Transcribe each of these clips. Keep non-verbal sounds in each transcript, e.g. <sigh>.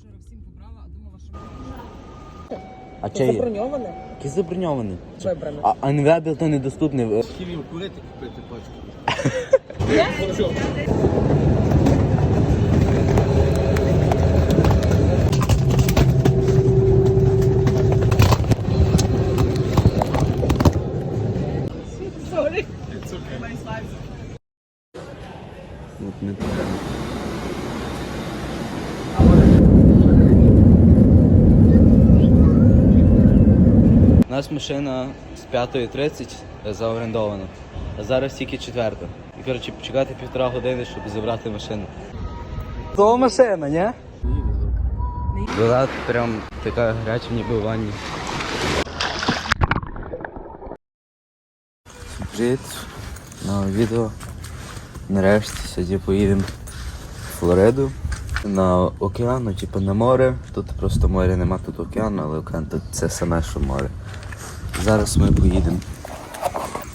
вчора всім побрала, а думала, що А чи є? заброньоване. Які заброньовані? Вибрано. А Анвебіл то недоступний. Хімію курити купити пачку. <laughs> От не так. У нас машина з 5.30 заорендована, а зараз тільки четверта. І коротше почекати півтора години, щоб забрати машину. То машина, ні? Була прям така гаряча ніби в ванні. Привіт, нове відео. Нарешті сьогодні поїдемо в Флориду на океан, ну, типу на море. Тут просто моря нема, тут океан, але океан тут це саме, що море. Зараз ми поїдемо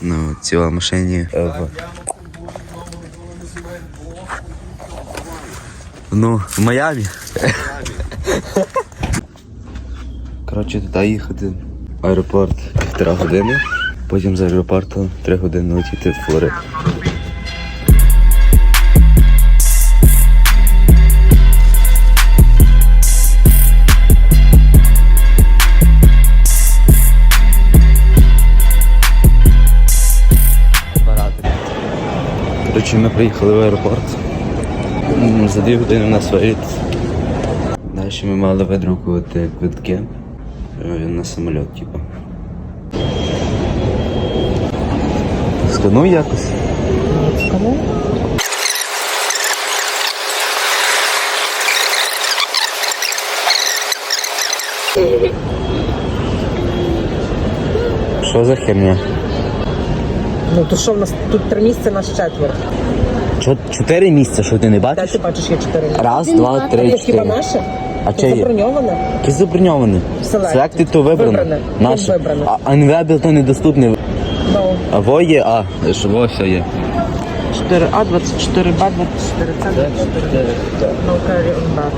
на цій машині е, в. Ну, в Майамі. <laughs> Коротше, туди їхати. Аеропорт півтора години. Потім з аеропорту три години летіти в Флориду. Коротше, ми приїхали в аеропорт. За дві години у нас виліт. Далі ми мали видрукувати квитки е, на самоліт, типу. Скануй якось. Кому? Що за херня? Ну то що в нас тут три місця нас четверо. Чо- Чотири місця, що ти не Де бачиш? ти бачиш, є чотири місця? Раз, два, три, Є хіба чотири. наше? А Це чи є? заброньоване? Які заброньовані? Selected. Selected то вибрано. Вибране. Наше. Вибране. А Unwebel то недоступний. Ну. А во є, а, що во все є. 4А, 24Б, 24С, 24 No carry on back.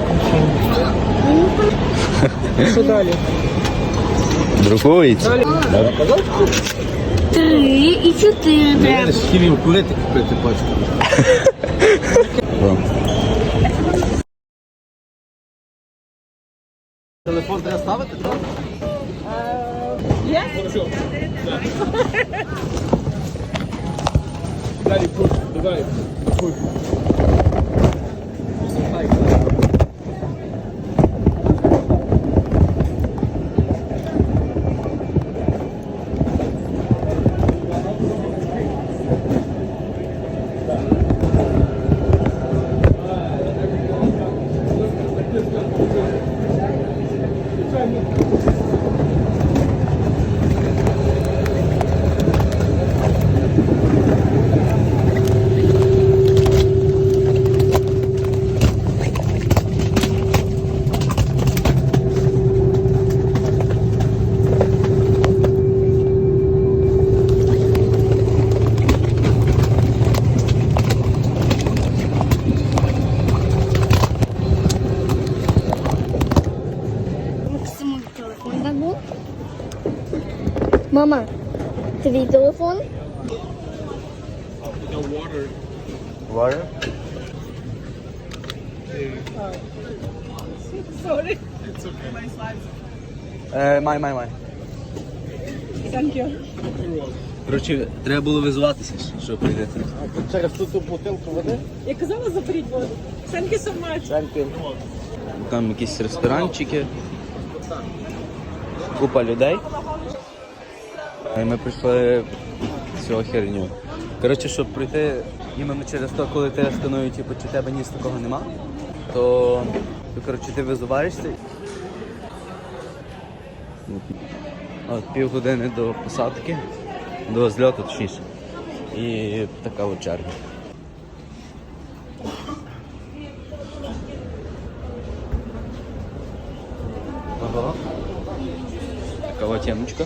Що далі? Друкується. Далі. Три четири е, трябва. Ще ви окорете, купете пачка. <laughs> Телефон трябва да ставате? Я? Е? Дай, пуш, давай, пуш. Мама, твій телефон? Water? Sorry. Е, май, май, май. Thank you. Коротше, треба було визуватися, щоб прийдете. Через ту ту бутилку води. Я казала, заберіть воду. Thank you so much. Там якісь ресторанчики. Купа людей. І ми прийшли цього херню. Коротше, щоб пройти іменно через те, коли ти сканують, типу, чи тебе ніс такого нема, то, коротше, ти визуваєшся. От півгодини до посадки, до зльоту точніше. І така от черга. Ага. Така темочка.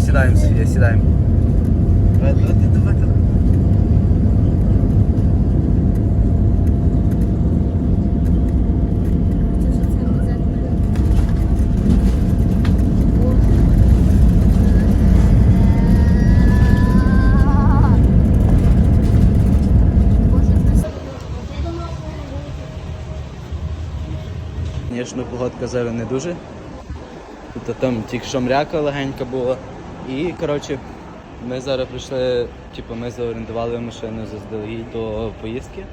сідаємо, сідаємо. Давай, давай, давай, давай. Звісно, погодка зараз не дуже. Тут там тільки що мряка легенька була. І коротше, ми зараз прийшли, типу, ми заорендували машину заздалегідь до поїздки.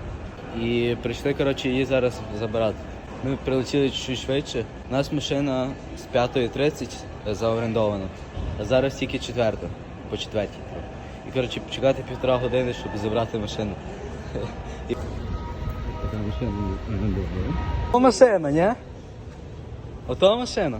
І прийшли коротше, її зараз забирати. Ми прилетіли чуть швидше. У нас машина з 5.30 заорендована, а зараз тільки четверта, по четвертій. І коротше, почекати півтора години, щоб забрати машину. <laughs> І- О, машина, ні? Ото машина.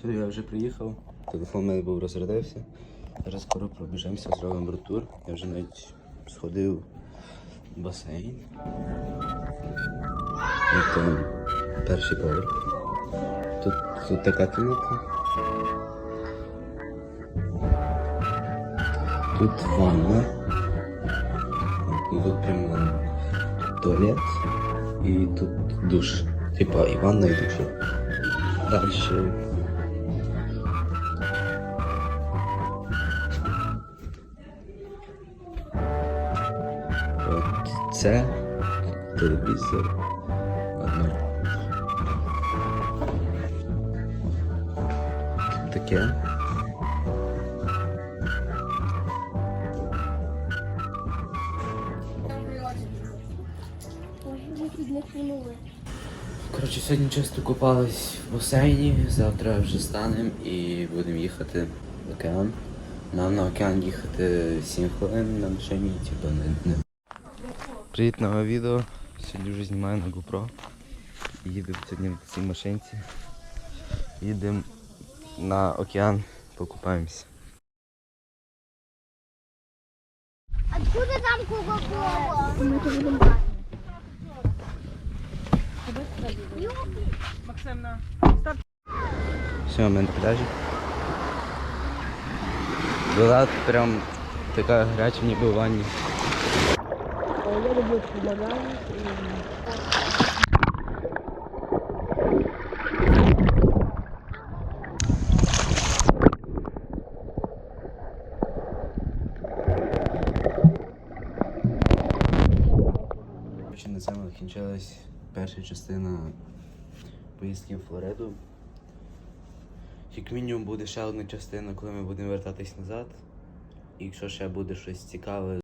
Все, я вже приїхав. Телефон у мене був розрядився. Зараз скоро пробіжемося, зробимо ротур. Я вже навіть сходив в басейн. І перший поверх. Тут, тут така кімната. Тут ванна. І тут прямо туалет. І тут душ. Типа і ванна, і душ. Дальше. Це телевізор. Одно. Таке. Коротше, сьогодні часто купались в басейні, завтра вже станемо і будемо їхати в океан. Нам на океан їхати 7 хвилин на машині, типу не. Привіт, нове відео. Сьогодні вже знімаю на GoPro. Їду сьогодні в цій машинці. Їдемо на океан, покупаємося. Откуда там Кока-Кола? Максим, на. Все, ми на пляжі. Вода прям така гаряча, ніби в ванні. Я люблю предлагаю. На цьому закінчилась перша частина поїздки в Флориду. Як мінімум буде ще одна частина, коли ми будемо вертатись назад. І якщо ще буде щось цікаве,